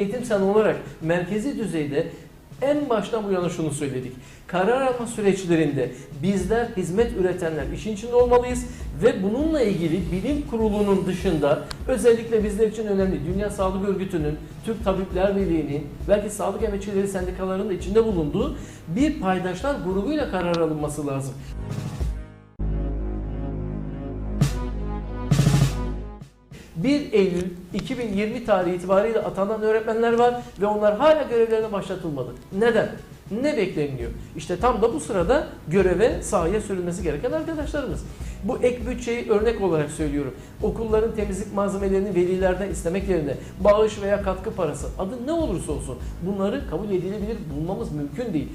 Eğitim Sen olarak merkezi düzeyde en baştan bu yana şunu söyledik. Karar alma süreçlerinde bizler hizmet üretenler işin içinde olmalıyız ve bununla ilgili bilim kurulunun dışında özellikle bizler için önemli Dünya Sağlık Örgütü'nün, Türk Tabipler Birliği'nin, belki sağlık emekçileri sendikalarının da içinde bulunduğu bir paydaşlar grubuyla karar alınması lazım. ...1 Eylül 2020 tarihi itibariyle atanan öğretmenler var ve onlar hala görevlerine başlatılmadı. Neden? Ne bekleniyor? İşte tam da bu sırada göreve sahaya sürülmesi gereken arkadaşlarımız. Bu ek bütçeyi örnek olarak söylüyorum. Okulların temizlik malzemelerini velilerden istemek yerine bağış veya katkı parası adı ne olursa olsun bunları kabul edilebilir bulmamız mümkün değil.